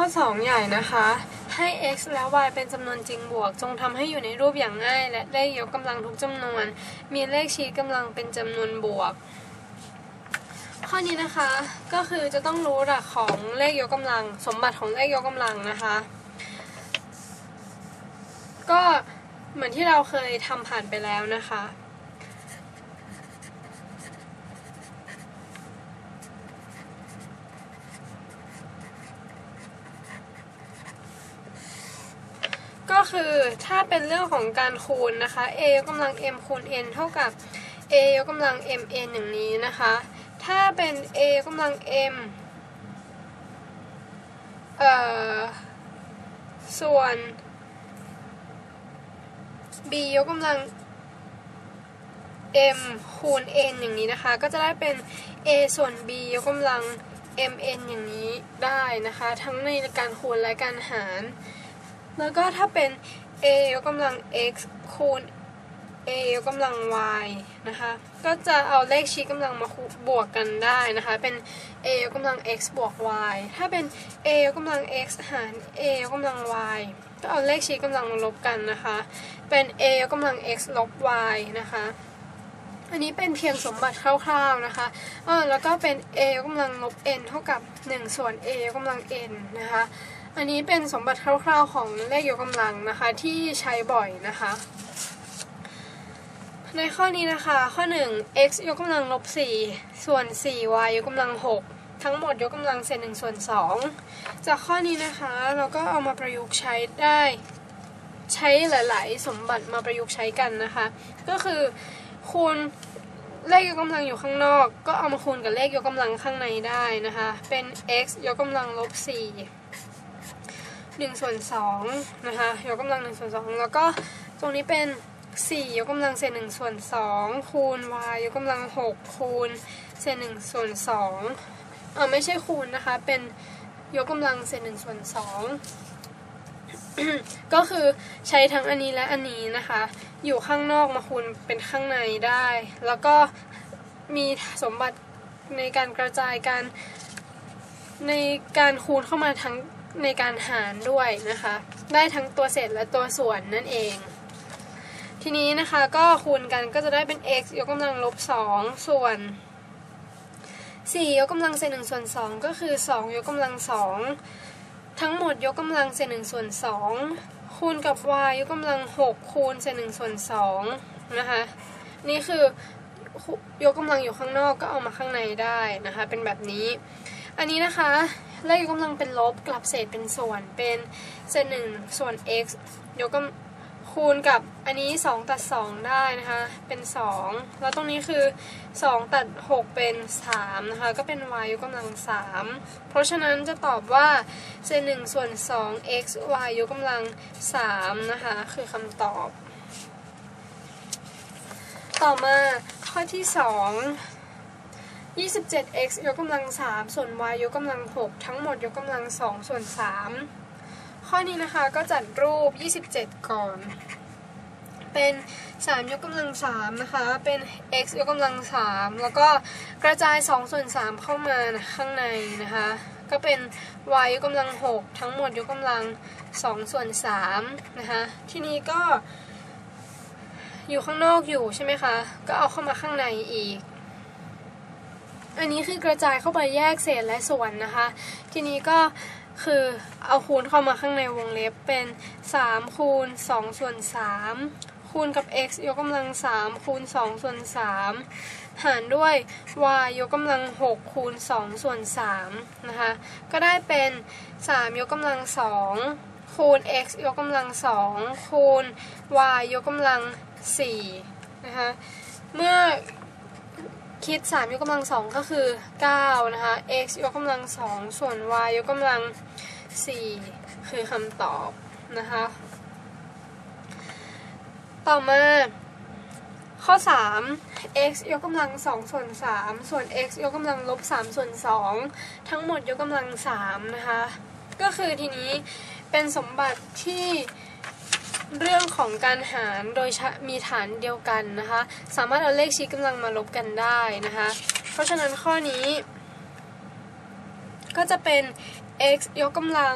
ข้อ 2 ใหญ่นะคะ ให้ x และ y เป็นจำนวนจริงบวก จงทำให้อยู่ในรูปอย่างง่าย และเลขยกกำลังทุกจำนวน มีเลขชี้กำลังเป็นจำนวนบวก ข้อนี้นะคะก็คือจะต้องรู้หลักของเลขยกกำลัง สมบัติของเลขยกกำลังนะคะ ก็เหมือนที่เราเคยทำผ่านไปแล้วนะคะ ก็คือถ้าเป็นเรื่องของการคูณนะคะ a ยกกำลัง m คูณ n เท่ากับ a ยกกำลัง m n อย่างนี้นะคะ ถ้าเป็น a ยกกำลัง m เอ่อส่วน b ยกกำลัง m คูณ n อย่างนี้นะคะ ก็จะได้เป็น a ส่วน b ยกกำลัง mn อย่างนี้ได้นะคะ ทั้งในการคูณและการหาร แล้วก็ถ้าเป็น a ยกกำลัง x คูณ a ยกกำลัง y นะคะ ก็จะเอาเลขชี้กำลังมาบวกกันได้นะคะ เป็น a ยกกำลัง x บวก y ถ้าเป็น a ยกกำลัง x หาร a ยกกำลัง y ก็เอาเลขชี้กำลังมาลบกันนะคะ เป็น a ยกกำลัง x ลบ y นะคะ อันนี้เป็นเพียงสมบัติคร่าวๆนะคะเออแล้วก็เป็น a ยกกำลังลบ n เท่ากับ 1 ส่วน a ยกกำลัง n นะคะ อันนี้เป็นสมบัติคร่าวๆของเลขยกกำลังนะคะที่ใช้บ่อยนะคะ ในข้อนี้นะคะ ข้อ 1 x ยกกำลังลบ4ส่วน 4y ยกกำลัง 6 ทั้งหมดยกกำลังเศษ1ส่วน 2 จากข้อนี้นะคะเราก็เอามาประยุกต์ใช้ได้ใช้หลาย ๆ สมบัติมาประยุกต์ใช้กันนะคะ ก็คือคูณเลขยกกำลังอยู่ข้างนอก ก็เอามาคูณกับเลขยกกำลังข้างในได้นะคะ เป็น x ยกกำลังลบ4 1ส่วน2นะคะยกกำลัง1ส่วน2แล้วก็ตรงนี้เป็น 4 ยกกำลังเศษ1ส่วน2คูณ y ยกกำลัง 6 คูณเศษ1ส่วน2เออไม่ใช่คูณนะคะ เป็นยกกำลังเศษ1ส่วน2ก็คือใช้ทั้งอันนี้และอันนี้นะคะ อยู่ข้างนอกมาคูณเป็นข้างในได้ แล้วก็มีสมบัติในการกระจายการในการคูณเข้ามาทั้ง ในการหารด้วยนะคะ ได้ทั้งตัวเศษและตัวส่วนนั่นเอง ทีนี้นะคะก็คูณกันก็จะได้เป็น x ยกกำลังลบ 2 ส่วน 4 ยกกำลังเศษ1ส่วน 2 ก็คือ 2 ยกกำลัง 2 ทั้งหมดยกกำลังเศษ1ส่วน 2 คูณกับ y ยกกำลัง 6 คูณเศษ1ส่วน2นะคะ นี่คือยกกำลังอยู่ข้างนอกก็เอามาข้างในได้นะคะ เป็นแบบนี้ อันนี้นะคะ เลขยกกำลังเป็นลบกลับเศษเป็นส่วนเป็นเศษหนึ่งส่วน x ยกกำคูณกับอันนี้ 2 ตัด 2 ได้นะคะ เป็น 2 แล้วตรงนี้คือ 2 ตัด 6 เป็น 3 นะคะ ก็เป็น y ยกกำลัง 3 เพราะฉะนั้นจะตอบว่าเศษ1ส่วน 2 x y ยกกำลัง 3 นะคะ คือคำตอบ ต่อมาข้อที่ 2 27x ยกกำลัง 3 ส่วน y ยกกำลัง 6 ทั้งหมดยกกำลัง 2 ส่วน 3 ข้อนี้นะคะก็จัดรูป 27 ก่อน เป็น 3 ยกกำลัง 3 นะคะ เป็น x ยกกำลัง 3 แล้วก็กระจาย 2 ส่วน 3 เข้ามาข้างในนะคะ ก็เป็น y ยกกำลัง 6 ทั้งหมดยกกำลัง 2 ส่วน 3 นะคะ ทีนี้ก็อยู่ข้างนอกอยู่ใช่ไหมคะ ก็เอาเข้ามาข้างในอีก อันนี้คือกระจายเข้าไปแยกเศษและส่วนนะคะ ทีนี้ก็คือเอาคูณเข้ามาข้างในวงเล็บเป็น 3 คูณ 2 ส่วน 3 คูณกับ x ยกกำลัง 3 คูณ 2 ส่วน 3 หารด้วย y ยกกำลัง 6 คูณ 2 ส่วน 3 นะคะ ก็ได้เป็น 3 ยกกำลัง 2 คูณ x ยกกำลัง 2 คูณ y ยกกำลัง 4 นะคะ เมื่อ คิด 3 ยกกำลัง2ก็คือ 9 นะคะ x ยกกำลัง2ส่วน y ยกกำลัง 4 คือคำตอบนะคะ ต่อมาข้อ 3 x ยกกำลัง2ส่วน 3 ส่วน x ยกกำลังลบ3ส่วน 2 ทั้งหมดยกกำลัง3นะคะ ก็คือทีนี้เป็นสมบัติที่ เรื่องของการหารโดยมีฐานเดียวกันนะคะ สามารถเอาเลขชี้กำลังมาลบกันได้นะคะ เพราะฉะนั้นข้อนี้ ก็จะเป็น x ยกกำลัง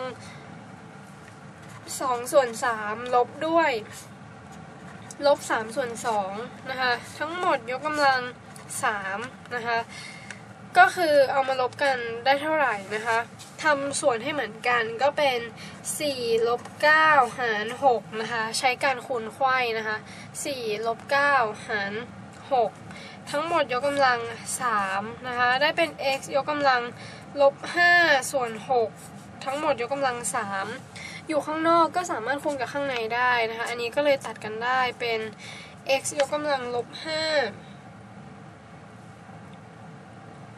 2ส่วน3ลบด้วย ลบ3ส่วน2นะคะ ทั้งหมดยกกำลัง3นะคะ ก็คือเอามาลบกันได้เท่าไหร่นะคะทำส่วนให้เหมือนกันก็เป็น4ลบ9หาร6นะคะใช้การคูณไขว้นะคะ4ลบ9หาร6ทั้งหมดยกกำลัง3นะคะได้เป็น x ยกกำลังลบ5ส่วน 6 ทั้งหมดยกกำลัง 3 อยู่ข้างนอกก็สามารถคูณกับข้างในได้นะคะ อันนี้ก็เลยตัดกันได้เป็น x ยกกำลังลบ5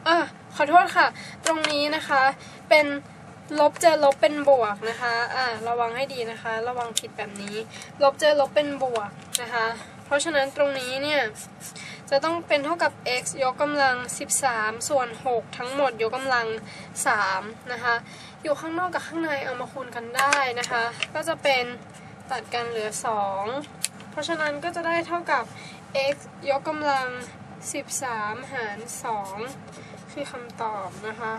อะขอโทษค่ะ ตรงนี้นะคะเป็นลบเจอลบเป็นบวกนะคะ อะระวังให้ดีนะคะ ระวังผิดแบบนี้ ลบเจอลบเป็นบวกนะคะ เพราะฉะนั้นตรงนี้เนี่ย จะต้องเป็นเท่ากับ x ยกกำลัง 13 ส่วน 6 ทั้งหมดยกกำลัง 3 นะคะ อยู่ข้างนอกกับข้างในเอามาคูณกันได้นะคะ ก็จะเป็นตัดกันเหลือ 2 เพราะฉะนั้นก็จะได้เท่ากับ x ยกกำลัง 13 หาร 2 คือคำตอบนะคะ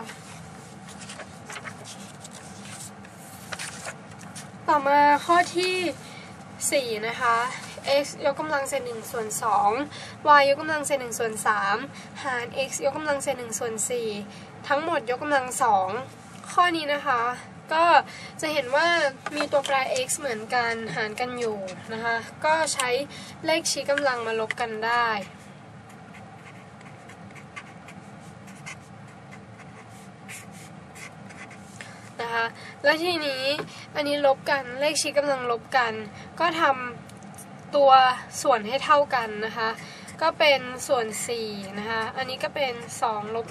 ต่อมาข้อที่ 4 นะคะ x ยกกำลังเศษ1ส่วน 2 y ยกกำลังเศษ1ส่วน 3 หาร x ยกกำลังเศษ1ส่วน 4 ทั้งหมดยกกำลัง 2 ข้อนี้นะคะ ก็จะเห็นว่ามีตัวแปร x เหมือนกันหารกันอยู่นะคะ ก็ใช้เลขชี้กำลังมาลบกันได้ นะคะ และทีนี้อันนี้ลบกันเลขชี้กำลังลบกัน ก็ทำตัวส่วนให้เท่ากันนะคะ ก็เป็นส่วน4นะคะ อันนี้ก็เป็น2ลบ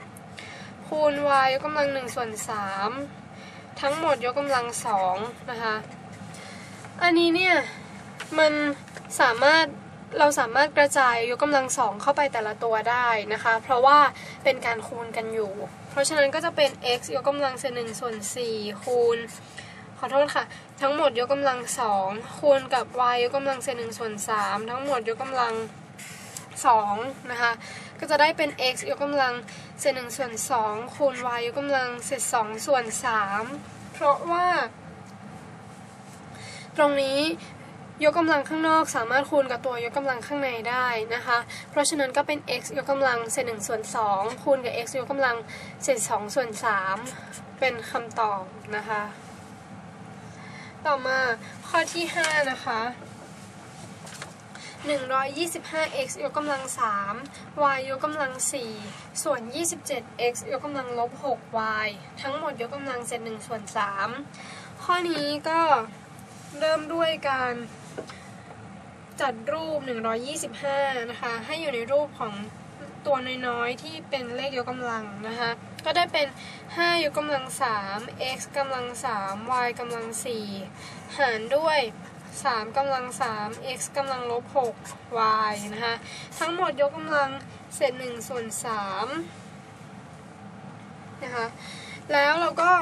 1คูณ y ยกกำลัง1ส่วน3ทั้งหมดยกกำลัง2นะคะ อันนี้เนี่ยมันสามารถเราสามารถกระจายยกกำลังสองเข้าไปแต่ละตัวได้นะคะ เพราะว่าเป็นการคูณกันอยู่ เพราะฉะนั้นก็จะเป็น x ยกกำลังเศษหนึ่งส่วนสี่คูณ ขอโทษค่ะ ทั้งหมดยกกำลังสองคูณกับ y ยกกำลังเศษหนึ่งส่วนสามทั้งหมดยกกำลังสองนะคะ ก็จะได้เป็น x ยกกำลังเศษหนึ่งส่วนสองคูณ y ยกกำลังเศษสองส่วนสามเพราะว่า ตรงนี้ ยกกำลังข้างนอกสามารถคูณกับตัวยกกำลังข้างในได้นะคะ เพราะฉะนั้นก็เป็น x ยกกำลังเศษหนึ่งส่วนสองคูณกับ x ยกกำลังเศษสองส่วนสามเป็นคำตอบนะคะ ต่อมาข้อที่ 5 นะคะ 125x ยกกำลัง 3 y ยกกำลัง 4 ส่วน 27x ยกกำลังลบ 6y ทั้งหมดยกกำลังเศษ1ส่วน 3 ข้อนี้ก็เริ่มด้วยการ จัดรูป 125 นะคะ ให้อยู่ในรูปของตัวน้อยๆ ที่เป็นเลขยกกำลังนะคะ ก็ได้เป็น 5 ยกกำลัง 3 x กำลัง 3 y กำลัง 4 หารด้วย 3กำลัง 3 x กำลังลบ 6 y นะคะ ทั้งหมดยกกำลังเศษ1ส่วน3นะคะ แล้วเราก็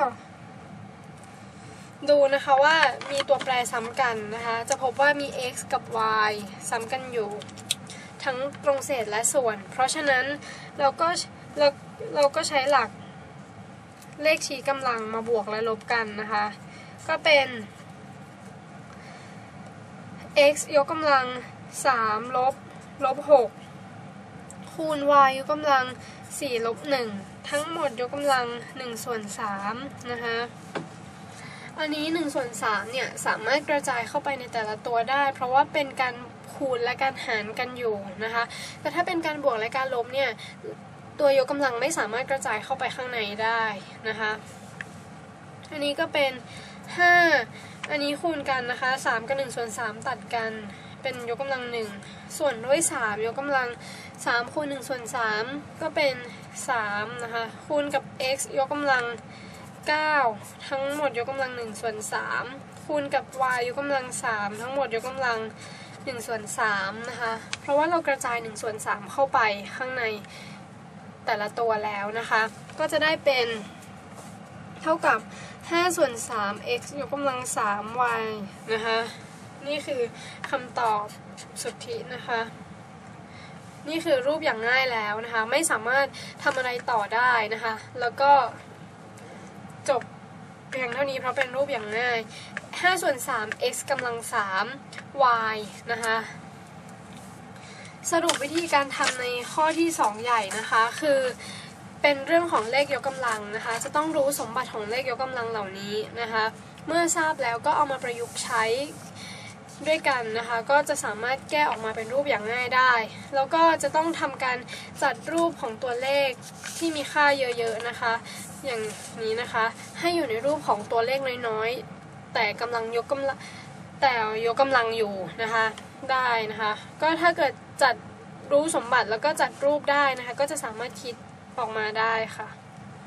ดูนะคะว่ามีตัวแปรซ้ำกันนะคะ จะพบว่ามี x กับ y ซ้ำกันอยู่ ทั้งตรงเศษและส่วน เพราะฉะนั้นเราก็เราเราก็ใช้หลักเลขชี้กำลังมาบวกและลบกันนะคะ ก็เป็น x ยกกำลัง 3 ลบ ลบ 6 คูณ y ยกกำลัง 4 ลบ 1 ทั้งหมดยกกำลัง 1 ส่วน 3 นะคะ อันนี้1ส่วน3เนี่ยสามารถกระจายเข้าไปในแต่ละตัวได้ เพราะว่าเป็นการคูณและการหารกันอยู่นะคะ แต่ถ้าเป็นการบวกและการลบเนี่ยตัวยกกำลังไม่สามารถกระจายเข้าไปข้างในได้นะคะ อันนี้ก็เป็น 5 อันนี้คูณกันนะคะ 3 กับ1ส่วน 3 ตัดกัน เป็นยกกำลัง 1 ส่วนด้วย 3 ยกกำลัง 3 คูณ1ส่วน 3 ก็เป็น 3 นะคะ คูณกับ x ยกกำลัง 9 ทั้งหมดยกกำลัง1ส่วน3คูณกับ y ยกกำลัง 3 ทั้งหมดยกกำลัง1ส่วน3นะคะ เพราะว่าเรากระจาย1ส่วน3เข้าไปข้างในแต่ละตัวแล้วนะคะ ก็จะได้เป็นเท่ากับ5ส่วน3 x ยกกำลัง 3y นะคะ นี่คือคำตอบสุทธินะคะ นี่คือรูปอย่างง่ายแล้วนะคะ ไม่สามารถทำอะไรต่อได้นะคะ แล้วก็ จบเพียงเท่านี้เพราะเป็นรูปอย่างง่าย5ส่วน3 x กำลัง 3 y นะคะ สรุปวิธีการทำในข้อที่ 2 ใหญ่นะคะ คือเป็นเรื่องของเลขยกกำลังนะคะ จะต้องรู้สมบัติของเลขยกกำลังเหล่านี้นะคะ เมื่อทราบแล้วก็เอามาประยุกต์ใช้ ด้วยกันนะคะ ก็จะสามารถแก้ออกมาเป็นรูปอย่างง่ายได้ แล้วก็จะต้องทำการจัดรูปของตัวเลขที่มีค่าเยอะๆนะคะ อย่างนี้นะคะ ให้อยู่ในรูปของตัวเลขน้อยๆ แต่กำลังยกกำลังแต่ยกกำลังอยู่นะคะได้นะคะ ก็ถ้าเกิดจัดรู้สมบัติแล้วก็จัดรูปได้นะคะ ก็จะสามารถคิดออกมาได้ค่ะ